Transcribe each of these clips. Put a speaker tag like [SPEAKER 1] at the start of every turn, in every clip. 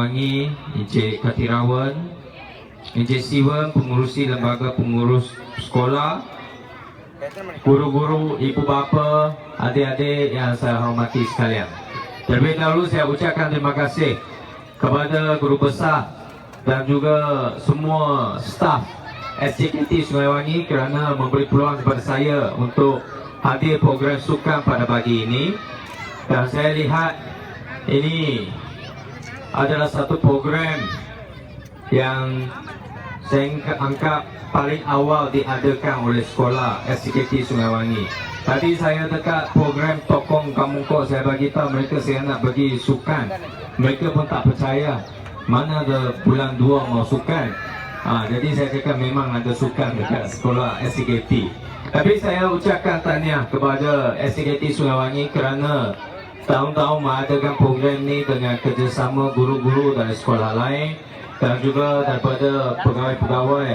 [SPEAKER 1] Wangi, Encik Katirawan, Encik Siwan, pengurusi lembaga pengurus sekolah, guru-guru, ibu bapa, adik-adik yang saya hormati sekalian. Terlebih dahulu saya ucapkan terima kasih kepada guru besar dan juga semua staf SJKT Sungai Wangi kerana memberi peluang kepada saya untuk hadir program sukan pada pagi ini. Dan saya lihat ini adalah satu program yang saya anggap paling awal diadakan oleh sekolah SCKT Sungai Wangi. Tadi saya dekat program Tokong Kampung Kok saya bagi tahu mereka saya nak bagi sukan. Mereka pun tak percaya mana ada bulan 2 mau sukan. Ha, jadi saya cakap memang ada sukan dekat sekolah SCKT. Tapi saya ucapkan tahniah kepada SCKT Sungai Wangi kerana tahun-tahun mengadakan program ni dengan kerjasama guru-guru dari sekolah lain dan juga daripada pegawai-pegawai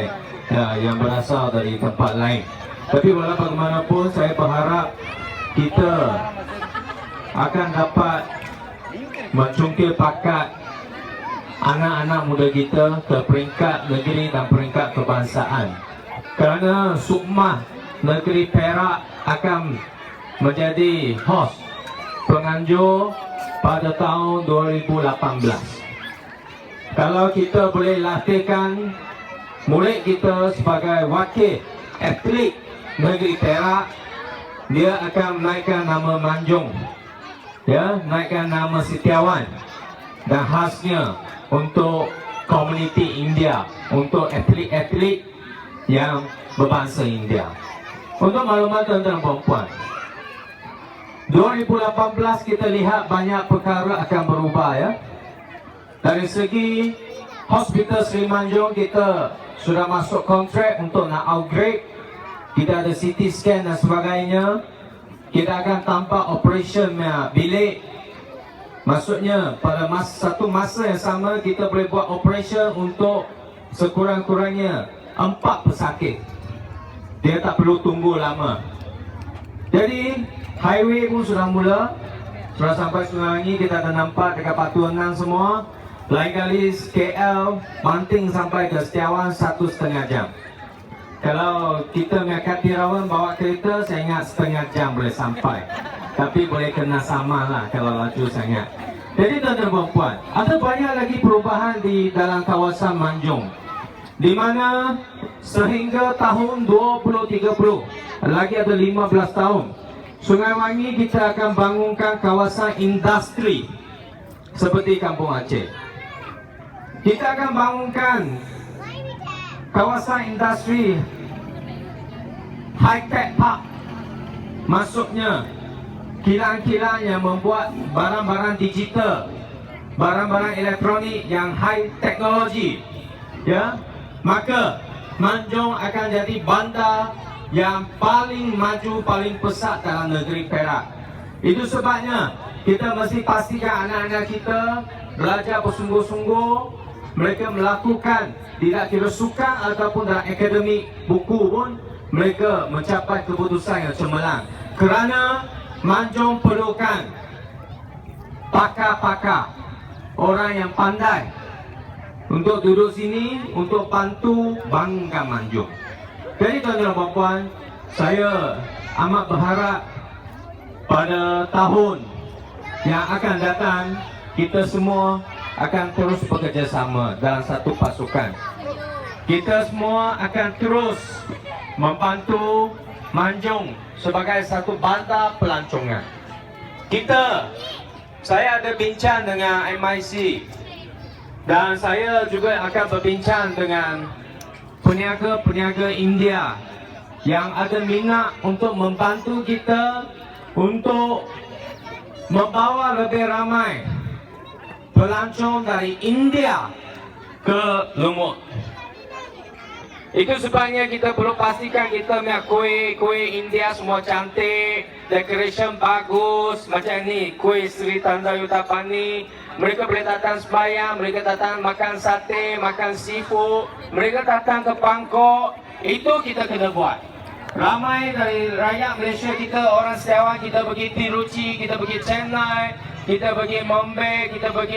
[SPEAKER 1] ya, yang berasal dari tempat lain. Tapi walau bagaimanapun saya berharap kita akan dapat mencungkil pakat anak-anak muda kita ke peringkat negeri dan peringkat kebangsaan. Kerana Sukmah Negeri Perak akan menjadi host penganjur pada tahun 2018. Kalau kita boleh latihkan murid kita sebagai wakil atlet negeri Perak, dia akan menaikkan nama Manjung. Ya, naikkan nama Setiawan. Dan khasnya untuk komuniti India, untuk atlet-atlet yang berbangsa India. Untuk maklumat tuan-tuan dan puan-puan, 2018 kita lihat banyak perkara akan berubah ya. Dari segi Hospital Sri Manjung kita sudah masuk kontrak untuk nak upgrade. Kita ada CT scan dan sebagainya. Kita akan tampak operation bilik. Maksudnya pada masa, satu masa yang sama kita boleh buat operation untuk sekurang-kurangnya empat pesakit. Dia tak perlu tunggu lama. Jadi highway pun sudah mula. Sudah sampai Sungai kita dah nampak dekat Patuangan semua. Lain kali KL Manting sampai ke Setiawan satu setengah jam. Kalau kita mengangkat Tirawan bawa kereta saya ingat setengah jam boleh sampai. Tapi boleh kena sama lah kalau laju sangat. Jadi tuan-tuan puan Ada banyak lagi perubahan di dalam kawasan Manjung di mana sehingga tahun 2030 lagi ada 15 tahun Sungai Wangi kita akan bangunkan kawasan industri seperti Kampung Aceh. Kita akan bangunkan kawasan industri high tech park. Maksudnya kilang-kilang yang membuat barang-barang digital barang-barang elektronik yang high teknologi ya maka Manjung akan jadi bandar yang paling maju, paling pesat dalam negeri Perak. Itu sebabnya kita mesti pastikan anak-anak kita belajar bersungguh-sungguh, mereka melakukan tidak kira sukan ataupun dalam akademik buku pun mereka mencapai keputusan yang cemerlang. Kerana Manjung perlukan pakar-pakar, orang yang pandai untuk duduk sini untuk bantu bangunkan Manjung. Jadi tuan-tuan dan puan saya amat berharap pada tahun yang akan datang kita semua akan terus bekerjasama dalam satu pasukan. Kita semua akan terus membantu Manjung sebagai satu bandar pelancongan. Kita saya ada bincang dengan MIC dan saya juga akan berbincang dengan peniaga-peniaga India yang ada minat untuk membantu kita untuk membawa lebih ramai pelancong dari India ke Lumut. Itu sebabnya kita perlu pastikan kita punya kuih-kuih India semua cantik, decoration bagus macam ni, kuih Sri Tanda Yutapani. Mereka boleh datang sembahyang, mereka datang makan sate, makan seafood, mereka datang ke Bangkok. Itu kita kena buat. Ramai dari rakyat Malaysia kita, orang Setiawan, kita pergi Tiruchi, kita pergi Chennai, kita pergi Mumbai, kita pergi